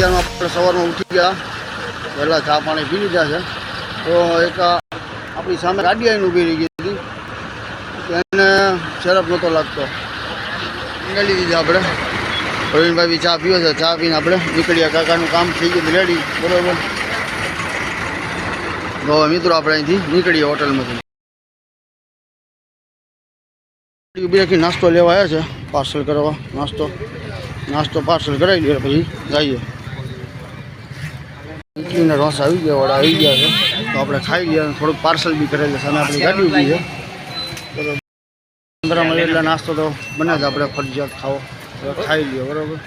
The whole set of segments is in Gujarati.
અત્યારમાં આપણે સવારમાં ઉઠી ગયા. પહેલાં ચા પાણી પી લીધા છે. તો એક આપણી સામે ગાડી આવીને ઊભી રહી ગઈ હતી. એને શરફ નહોતો લાગતો. નીકળી દીધી આપણે. પ્રવીણભાઈ ચા પીવો છે. ચા પીને આપણે નીકળ્યા. કાકાનું કામ થઈ ગયું રેડી. બરોબર. તો મિત્રો આપણે અહીંથી નીકળીએ હોટલમાંથી. ઊભી રાખી નાસ્તો લેવા આવ્યા છે. પાર્સલ કરવા નાસ્તો. નાસ્તો પાર્સલ કરાવી લઈએ પછી જઈએ. ઇડલીના રસ આવી ગયા વડા આવી ગયા છે. તો આપણે ખાઈ લઈએ અને થોડુંક પાર્સલ બી કરેલું છે અને આપણી ગાડી ઊભી છે. બરાબર. એટલે નાસ્તો તો બને જ આપણે ફરજિયાત ખાવો. ખાઈ લઈએ બરાબર.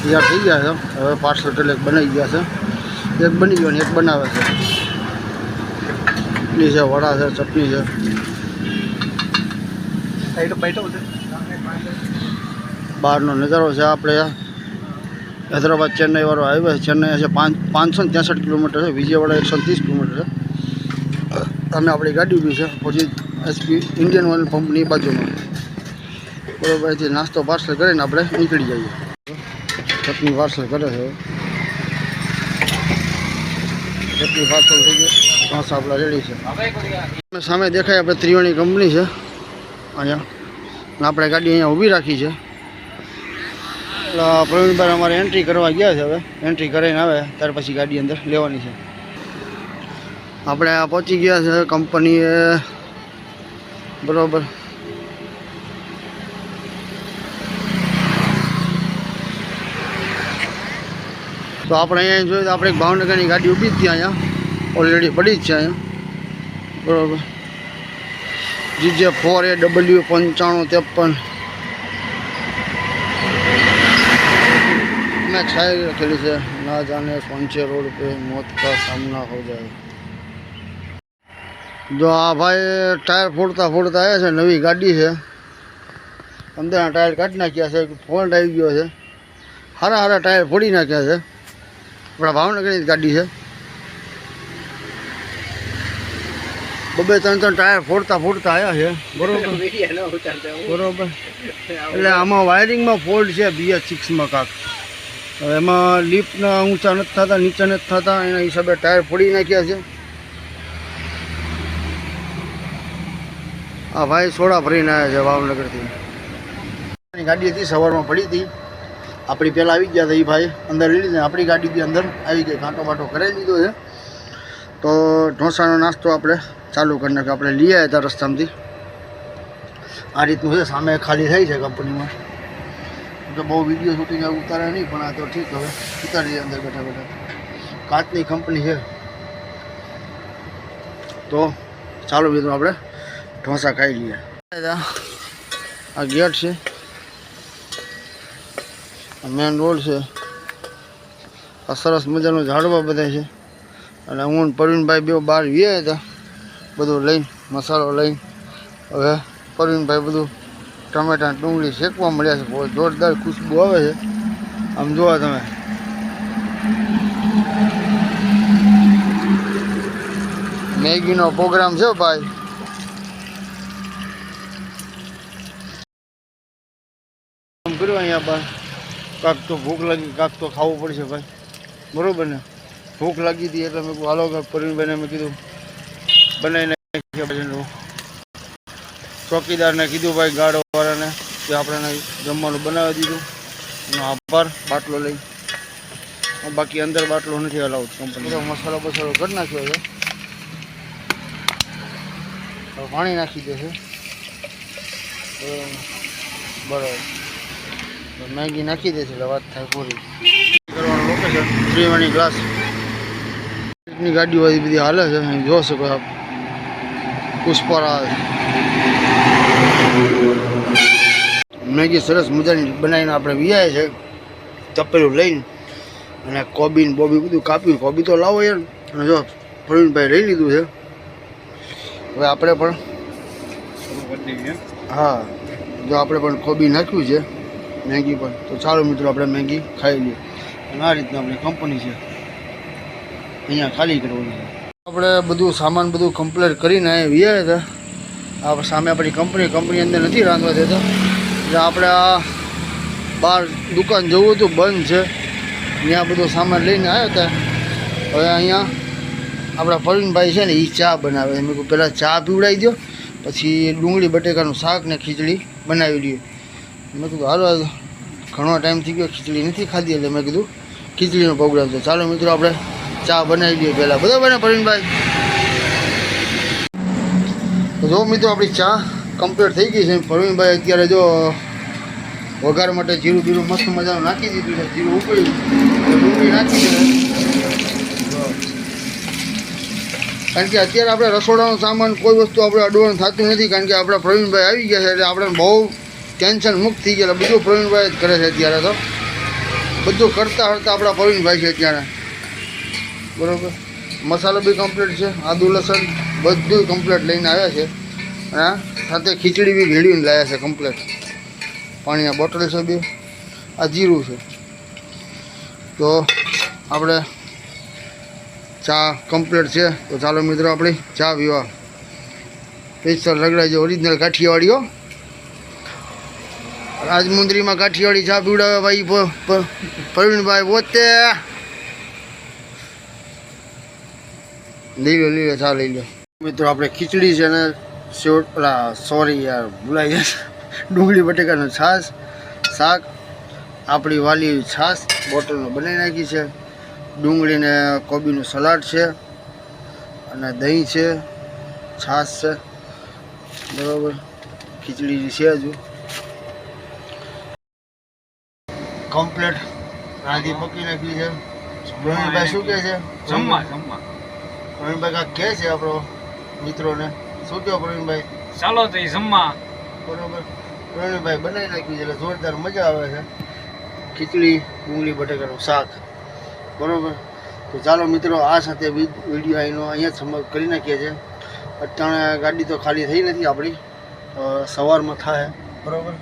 તૈયાર થઈ ગયા છે. હવે પાર્સલ એટલે બનાવી ગયા છે. એક બની ગયો ને એક બનાવે છે. ઇડલી છે વડા છે ચટણી છે. બહારનો નજારો છે આપણે. હૈદરાબાદ ચેન્નઈ વાળો હાઈવે ચેન્નઈ છે પાંચ, પાંચસો ને ત્રેસઠ કિલોમીટર છે. વિજયવાડા એકસો ત્રીસ કિલોમીટર છે. અને આપણી ગાડી ઊભી છે. પછી એસપી ઇન્ડિયન ઓઇલ પંપની બાજુમાં. બરોબર, અહીંથી નાસ્તો પાર્સલ કરીને આપણે નીકળી જઈએ. ચટણી પાર્સલ કરે છે. ચટણી પાર્સલ થઈ ગઈ. ઢોસા આપણા રેડી છે. અમે સામે દેખાય આપણે ત્રિવેણી કંપની છે. અહીંયા. આપણે ગાડી અહીંયા ઊભી રાખી છે. પ્રવીણભાઈ અમારે એન્ટ્રી કરવા ગયા છે હવે. એન્ટ્રી કરીને આવે, ત્યાર પછી ગાડી અંદર લેવાની છે. આપણે આ પહોંચી ગયા છે કંપનીએ બરોબર. તો આપણે અહીંયા જોઈએ તો આપણે એક ભાવનગરની ગાડી ઊભી જ હતી અહીંયા. ઓલરેડી પડી જ છે અહીંયા. બરોબર. જીજે ફોર એ ડબલ્યુ પંચાણું ત્રેપન. મેં શાયરી રખેલી છે ના જાને કોણ છે રોડ पे મોત का सामना हो जाए જો આ ભાઈ ટાયર ફોડતા ફોડતા આવ્યા છે નવી ગાડી છે અંદરના ટાયર કાઢી નાખ્યા છે ફોલ્ટ આવી ગયો છે સારા સારા ટાયર ફોડી નાખ્યા છે આપણા ભાવનગરની જ ગાડી છે બબે ત્રણ ત્રણ ટાયર ફોડતા ફોડતા આવ્યા છે બરોબર બરોબર એટલે આમાં વાયરિંગમાં ફોલ્ટ છે બીએચ સિક્સમાં કાંક હવે એમાં લિફ્ટના ઊંચા નથી થતા, નીચે નથી થતા, એના હિસાબે ટાયર ફોડી નાખ્યા છે. આ ભાઈ સોડા ભરીને આવ્યા છે ભાવનગરથી. આપણી ગાડી હતી, સવારમાં પડી હતી. આપણી પહેલાં આવી ગયા હતા એ ભાઈ, અંદર લીધી. આપણી ગાડી બી અંદર આવી ગઈ કાંટો બાટો કરાવી લીધો છે. તો ઢોસાનો નાસ્તો આપણે ચાલુ કરી નાખ્યો. આપણે લઈ આવ્યા હતા રસ્તામાંથી. આ રીતનું છે, સામે ખાલી થઈ છે કંપનીમાં તો બહુ વીડિયો શૂટિંગ ઉતારે નહીં, પણ આ તો ઠીક હવે. ઉતારી અંદર બેઠા બેઠા. કાચની કંપની છે. તો ચાલો બીજું આપણે ઢોસા ખાઈ લઈએ. આ ગેટ છે. મેન રોડ છે. આ સરસ મજાનું ઝાડવા બધા છે. અને હું પ્રવીણભાઈ બે બહાર વ્યા હતા. બધું લઈને, મસાલો લઈને. હવે પ્રવીણભાઈ બધું ટમેટા ડુંગળી શેકવા મળ્યા છે. બહુ જોરદાર ખુશ્બુ આવે છે. આમ જોવા તમે. મેગીનો પ્રોગ્રામ છે ભાઈ. કર્યું અહીંયા બહાર કાંક તો ભૂખ લાગી, કાંક તો ખાવું પડશે ભાઈ. બરોબર ને? ભૂખ લાગી હતી એટલે મેં હાલો કાંક પ્રવીણભાઈને મેં કીધું, બનાવીને ચોકીદારને કીધું ભાઈ ગાડોવાળાને કે આપણને જમવાનું બનાવી દીધું એનો આભાર બાટલો લઈ. બાકી અંદર બાટલો નથી અલાઉડ કંપની મસાલો બસાલો કરી નાખ્યો છે. પાણી નાખી દેશે બરાબર. મેગી નાખી દેશે એટલે વાત થાય પૂરી. કરવાનું લોકેશન ત્રિવાણી ગ્લાસની ગાડીઓ બધી હાલે છે અહીં શકો પુષ્પરાજ. મેગી સરસ મજાની બનાવીને આપણે વિયાય છે. તપેલું લઈને અને કોબીન બોબી બધું કાપ્યું. કોબી તો લાવો યાર. અને જો, પ્રવીણભાઈ લઈ લીધું છે. હવે આપણે પણ હા, જો આપણે પણ કોબી નાખ્યું છે, મેગી પણ તો ચાલો મિત્રો, આપણે મેગી ખાઈ લઈએ. અને આ રીતના આપણી કંપની છે. અહીંયા ખાલી કરવાની આપણે બધું સામાન બધું કમ્પ્લીટ કરીને અહીંયા વિયા હતા. આ સામે આપણી કંપની કંપની અંદર નથી રાંધવા દેતા. આપણે આ બહાર દુકાન જવું હતું, બંધ છે. ત્યાં બધો સામાન લઈને આવ્યા હતા. હવે અહીંયા આપણા પ્રવીણભાઈ છે ને એ ચા બનાવે. મેં કહું પહેલાં ચા પીવડાવી દો પછી ડુંગળી, બટેકાનું શાક ને ખીચડી બનાવી દઈએ મેં કીધું, હાલો. ઘણો ટાઈમ થઈ ગયો, ખીચડી નથી ખાધી, એટલે મેં કીધું, ખીચડીનો પ્રોગ્રામ છે. ચાલો મિત્રો, આપણે ચા બનાવી દઈએ પહેલાં. બરાબર ને, પ્રવીણભાઈ? જો મિત્રો, આપણી ચા કમ્પ્લીટ થઈ ગઈ છે. પ્રવીણભાઈ અત્યારે જો વઘાર માટે જીરું બીરું મસ્ત મજાનું નાખી દીધું છે. જીરું ઉકળ્યું. ડુંગળી નાખી દીધું કારણ કે અત્યારે આપણે રસોડાનો સામાન કોઈ વસ્તુ આપણે અડવાનું થતું નથી, કારણ કે આપણા પ્રવીણભાઈ આવી ગયા છે એટલે આપણે બહુ ટેન્શન મુક્ત થઈ ગયા બધું પ્રવીણભાઈ જ કરે છે અત્યારે તો. બધું કરતા હરતા આપણા પ્રવીણભાઈ છે અત્યારે. બરાબર? મસાલો બી કમ્પ્લીટ છે. આદુ લસણ બધું કમ્પ્લીટ લઈને આવ્યા છે. આ સાથે ખીચડી બી ભેળવીને લાવ્યા છે કમ્પ્લેટ પાણીના બોટલ છે બે. આ જીરું છે. તો આપણે ચા કમ્પ્લેટ છે. તો ચાલો મિત્રો આપણી ચા પીવા. પેસ્ટર રગડાઈ છે ઓરિજિનલ કાઠિયાવાડીઓ રાજમુંદરીમાં કાઠિયાવાડી ચા પીવડાવે ભાઈ પ્રવીણભાઈ પોતે. લઈ લો લઈ લો ચા લઈ લો. મિત્રો, આપણે ખીચડી છે ને સેવ પેલા સોરી યાર ભૂલાઈ જશે ડુંગળી બટેકાનું છાશ શાક આપણી વાલી છાશ બોટલમાં બનાવી નાખી છે. ડુંગળીને કોબીનું સલાડ છે અને દહીં છે છાશ છે. બરાબર. ખીચડી છે હજુ. કમ્પ્લેટ રાંધી પકી નાખી છે. પ્રવીણભાઈ શું કહે છે? જમવા જમવા. પ્રવીણભાઈ કાંઈક કહે છે આપણો મિત્રોને? શું કહો પ્રવીણભાઈ? ચાલો તો જમવા. બરોબર. પ્રવીણભાઈ બનાવી નાખ્યું છે એટલે જોરદાર મજા આવે છે. ખીચડી ડુંગળી બટેકાનું શાક. બરોબર. તો ચાલો મિત્રો આ સાથે વીડિયો અહીંનો અહીંયા જ સમાપ્ત કરી નાખીએ છીએ. અત્યારે ગાડી તો ખાલી થઈ નથી આપણી. સવારમાં થાય. બરોબર.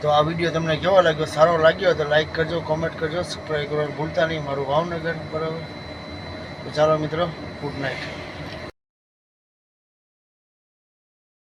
તો આ વીડિયો તમને કેવો લાગ્યો? સારો લાગ્યો તો લાઈક કરજો કોમેન્ટ કરજો સબસ્ક્રાઈબ કરવાનું ભૂલતા નહીં. મારું ભાવનગર બરાબર. તો ચાલો મિત્રો ગુડ નાઇટ